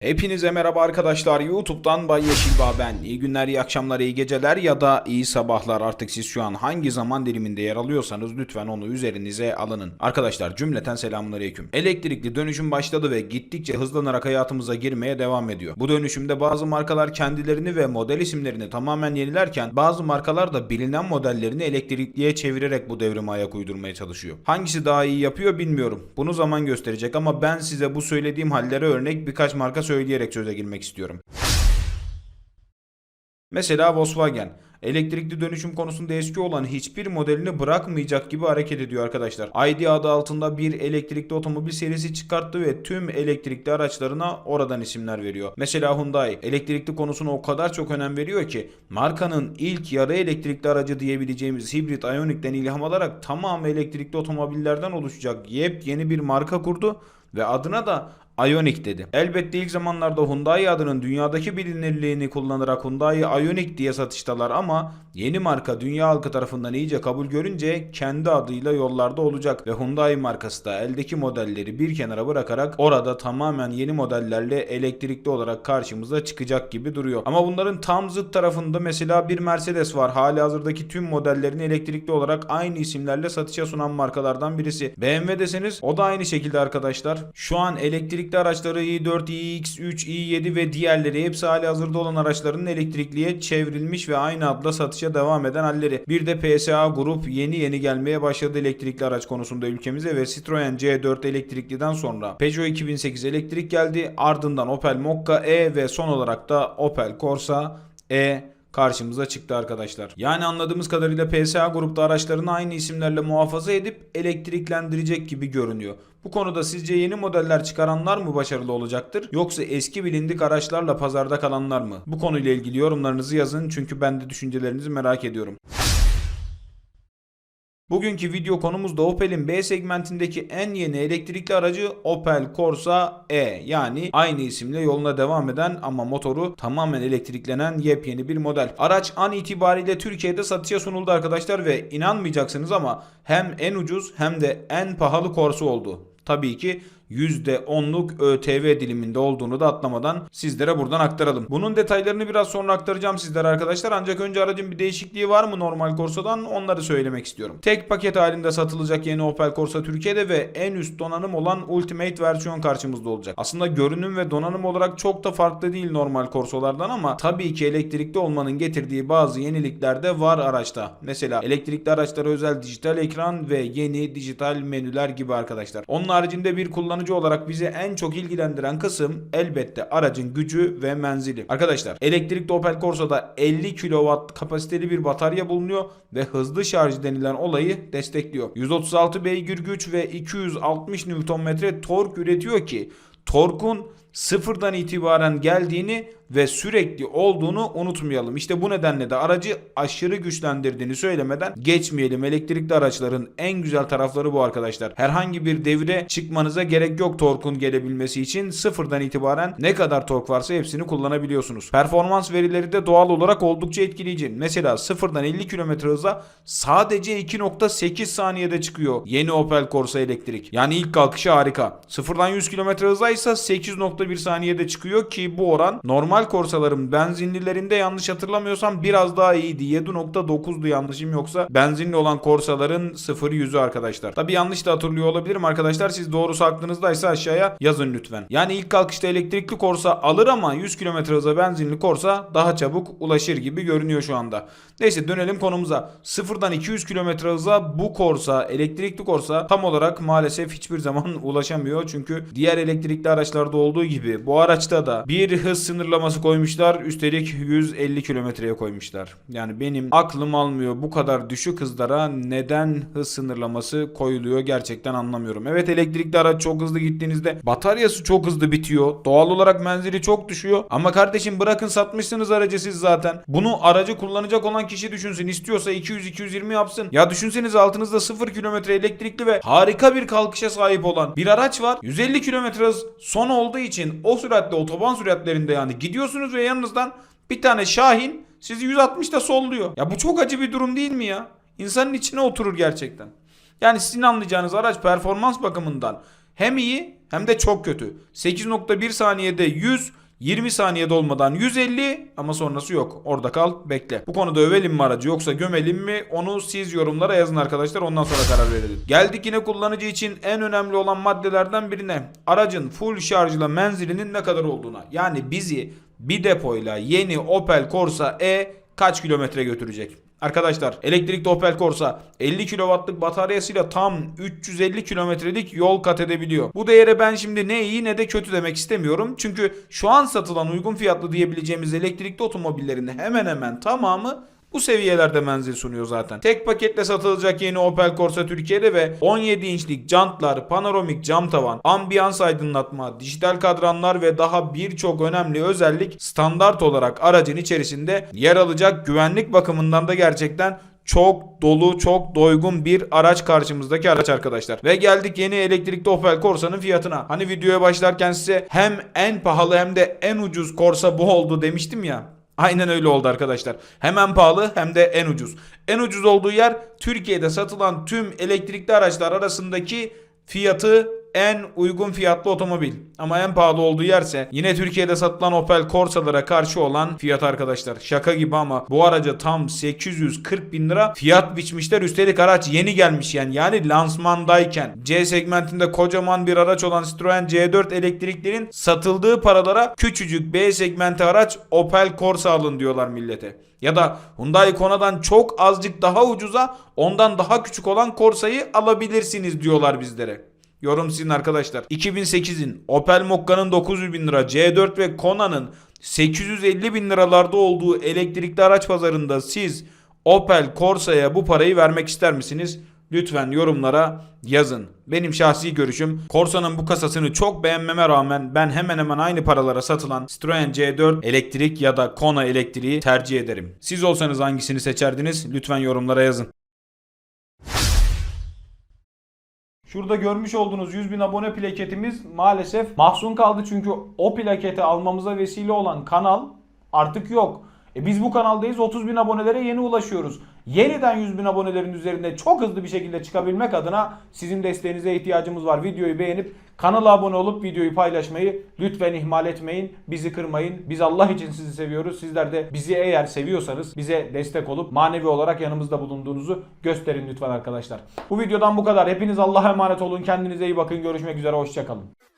Hepinize merhaba arkadaşlar. YouTube'dan Bay Yeşilbağ ben. İyi günler, iyi akşamlar, iyi geceler ya da iyi sabahlar. Artık siz şu an hangi zaman diliminde yer alıyorsanız lütfen onu üzerinize alının. Arkadaşlar cümleten selamünaleyküm. Elektrikli dönüşüm başladı ve gittikçe hızlanarak hayatımıza girmeye devam ediyor. Bu dönüşümde bazı markalar kendilerini ve model isimlerini tamamen yenilerken bazı markalar da bilinen modellerini elektrikliye çevirerek bu devrime ayak uydurmaya çalışıyor. Hangisi daha iyi yapıyor bilmiyorum. Bunu zaman gösterecek ama ben size bu söylediğim hallere örnek birkaç marka söyleyerek söze girmek istiyorum. Mesela Volkswagen. Elektrikli dönüşüm konusunda eski olan hiçbir modelini bırakmayacak gibi hareket ediyor arkadaşlar. ID adı altında bir elektrikli otomobil serisi çıkarttı ve tüm elektrikli araçlarına oradan isimler veriyor. Mesela Hyundai elektrikli konusuna o kadar çok önem veriyor ki markanın ilk yarı elektrikli aracı diyebileceğimiz hibrit Ionic'ten ilham alarak tamamı elektrikli otomobillerden oluşacak yepyeni bir marka kurdu ve adına da Ioniq dedi. Elbette ilk zamanlarda Hyundai adının dünyadaki bilinirliğini kullanarak Hyundai Ioniq diye satıştalar ama yeni marka dünya halkı tarafından iyice kabul görünce kendi adıyla yollarda olacak ve Hyundai markası da eldeki modelleri bir kenara bırakarak orada tamamen yeni modellerle elektrikli olarak karşımıza çıkacak gibi duruyor. Ama bunların tam zıt tarafında mesela bir Mercedes var. Hali hazırdaki tüm modellerini elektrikli olarak aynı isimlerle satışa sunan markalardan birisi. BMW deseniz o da aynı şekilde arkadaşlar. Şu an elektrikli araçları i4, iX3, i7 ve diğerleri hepsi hali hazırda olan araçların elektrikliye çevrilmiş ve aynı adla satışa devam eden halleri. Bir de PSA grup yeni yeni gelmeye başladı elektrikli araç konusunda ülkemize ve Citroen C4 elektrikliden sonra Peugeot 2008 elektrik geldi. Ardından Opel Mokka E ve son olarak da Opel Corsa E karşımıza çıktı arkadaşlar. Yani anladığımız kadarıyla PSA grupta araçlarını aynı isimlerle muhafaza edip elektriklendirecek gibi görünüyor. Bu konuda sizce yeni modeller çıkaranlar mı başarılı olacaktır yoksa eski bilindik araçlarla pazarda kalanlar mı? Bu konuyla ilgili yorumlarınızı yazın çünkü ben de düşüncelerinizi merak ediyorum. Bugünkü video konumuz da Opel'in B segmentindeki en yeni elektrikli aracı Opel Corsa E yani aynı isimle yoluna devam eden ama motoru tamamen elektriklenen yepyeni bir model. Araç an itibariyle Türkiye'de satışa sunuldu arkadaşlar ve inanmayacaksınız ama hem en ucuz hem de en pahalı Corsa oldu. Tabii ki %10'luk ÖTV diliminde olduğunu da atlamadan sizlere buradan aktaralım. Bunun detaylarını biraz sonra aktaracağım sizlere arkadaşlar. Ancak önce aracın bir değişikliği var mı normal Corsa'dan onları söylemek istiyorum. Tek paket halinde satılacak yeni Opel Corsa Türkiye'de ve en üst donanım olan Ultimate versiyon karşımızda olacak. Aslında görünüm ve donanım olarak çok da farklı değil normal Corsa'lardan ama tabii ki elektrikli olmanın getirdiği bazı yenilikler de var araçta. Mesela elektrikli araçlara özel dijital ekran ve yeni dijital menüler gibi arkadaşlar. Onun haricinde bir kullanıcı olarak bizi en çok ilgilendiren kısım elbette aracın gücü ve menzili. Arkadaşlar elektrikli Opel Corsa'da 50 kW kapasiteli bir batarya bulunuyor ve hızlı şarj denilen olayı destekliyor. 136 beygir güç ve 260 Nm tork üretiyor ki torkun sıfırdan itibaren geldiğini ve sürekli olduğunu unutmayalım. İşte bu nedenle de aracı aşırı güçlendirdiğini söylemeden geçmeyelim. Elektrikli araçların en güzel tarafları bu arkadaşlar. Herhangi bir devre çıkmanıza gerek yok torkun gelebilmesi için. Sıfırdan itibaren ne kadar tork varsa hepsini kullanabiliyorsunuz. Performans verileri de doğal olarak oldukça etkileyici. Mesela sıfırdan 50 km hıza sadece 2.8 saniyede çıkıyor yeni Opel Corsa elektrik. Yani ilk kalkışı harika. Sıfırdan 100 km hıza ise 8.1 saniyede çıkıyor ki bu oran normal Corsa'ların benzinlilerinde yanlış hatırlamıyorsam biraz daha iyiydi. 7.9'du yanlışım yoksa benzinli olan Corsa'ların 0 yüzü arkadaşlar. Tabi yanlış da hatırlıyor olabilirim arkadaşlar. Siz doğrusu aklınızdaysa aşağıya yazın lütfen. Yani ilk kalkışta elektrikli Corsa alır ama 100 km hıza benzinli Corsa daha çabuk ulaşır gibi görünüyor şu anda. Neyse dönelim konumuza. Sıfırdan 200 km hıza bu Corsa, elektrikli Corsa tam olarak maalesef hiçbir zaman ulaşamıyor. Çünkü diğer elektrikli araçlarda olduğu gibi bu araçta da bir hız sınırlaması koymuşlar. Üstelik 150 kilometreye koymuşlar. Yani benim aklım almıyor bu kadar düşük hızlara neden hız sınırlaması koyuluyor gerçekten anlamıyorum. Evet elektrikli araç çok hızlı gittiğinizde bataryası çok hızlı bitiyor. Doğal olarak menzili çok düşüyor. Ama kardeşim bırakın satmışsınız aracı siz zaten. Bunu aracı kullanacak olan kişi düşünsün. İstiyorsa 200-220 yapsın. Ya düşünseniz altınızda 0 kilometre elektrikli ve harika bir kalkışa sahip olan bir araç var. 150 kilometre hız son olduğu için o süratle otoban süratlerinde yani gidiyorsunuz ve yanınızdan bir tane Şahin sizi 160'da solluyor. Ya bu çok acı bir durum değil mi ya? İnsanın içine oturur gerçekten. Yani sizin anlayacağınız araç performans bakımından hem iyi hem de çok kötü. 8.1 saniyede 100 20 saniyede olmadan 150 ama sonrası yok. Orada kal bekle. Bu konuda övelim mi aracı yoksa gömelim mi onu siz yorumlara yazın arkadaşlar ondan sonra karar verelim. Geldik yine kullanıcı için en önemli olan maddelerden birine. Aracın full şarjla menzilinin ne kadar olduğuna. Yani bizi bir depoyla yeni Opel Corsa E kaç kilometre götürecek? Arkadaşlar elektrikli Opel Corsa 50 kW'lık bataryasıyla tam 350 kilometrelik yol kat edebiliyor. Bu değere ben şimdi ne iyi ne de kötü demek istemiyorum. Çünkü şu an satılan uygun fiyatlı diyebileceğimiz elektrikli otomobillerin hemen hemen tamamı bu seviyelerde menzil sunuyor zaten. Tek paketle satılacak yeni Opel Corsa Türkiye'de ve 17 inçlik jantlar, panoramik cam tavan, ambiyans aydınlatma, dijital kadranlar ve daha birçok önemli özellik standart olarak aracın içerisinde yer alacak. Güvenlik bakımından da gerçekten çok dolu, çok doygun bir araç karşımızdaki araç arkadaşlar. Ve geldik yeni elektrikli Opel Corsa'nın fiyatına. Hani videoya başlarken size hem en pahalı hem de en ucuz Corsa bu oldu demiştim ya. Aynen öyle oldu arkadaşlar. Hem en pahalı hem de en ucuz. En ucuz olduğu yer Türkiye'de satılan tüm elektrikli araçlar arasındaki fiyatı en uygun fiyatlı otomobil. Ama en pahalı olduğu yerse yine Türkiye'de satılan Opel Corsa'lara karşı olan fiyat arkadaşlar. Şaka gibi ama bu araca tam 840 bin lira fiyat biçmişler. Üstelik araç yeni gelmiş yani. Yani lansmandayken C segmentinde kocaman bir araç olan Citroen C4 elektriklerin satıldığı paralara küçücük B segmenti araç Opel Corsa alın diyorlar millete. Ya da Hyundai Kona'dan çok azıcık daha ucuza ondan daha küçük olan Corsa'yı alabilirsiniz diyorlar bizlere. Yorum sizin arkadaşlar. 2008'in Opel Mokka'nın 900 bin lira, C4 ve Kona'nın 850 bin liralarda olduğu elektrikli araç pazarında siz Opel Corsa'ya bu parayı vermek ister misiniz? Lütfen yorumlara yazın. Benim şahsi görüşüm Corsa'nın bu kasasını çok beğenmeme rağmen ben hemen hemen aynı paralara satılan Citroen C4 elektrik ya da Kona elektriği tercih ederim. Siz olsanız hangisini seçerdiniz? Lütfen yorumlara yazın. Şurada görmüş olduğunuz 100 bin abone plaketimiz maalesef mahzun kaldı çünkü o plaketi almamıza vesile olan kanal artık yok. E biz bu kanaldayız 30 bin abonelere yeni ulaşıyoruz. Yeniden 100 bin abonelerin üzerinde çok hızlı bir şekilde çıkabilmek adına sizin desteğinize ihtiyacımız var. Videoyu beğenip kanala abone olup videoyu paylaşmayı lütfen ihmal etmeyin. Bizi kırmayın. Biz Allah için sizi seviyoruz. Sizler de bizi eğer seviyorsanız bize destek olup manevi olarak yanımızda bulunduğunuzu gösterin lütfen arkadaşlar. Bu videodan bu kadar. Hepiniz Allah'a emanet olun. Kendinize iyi bakın. Görüşmek üzere. Hoşçakalın.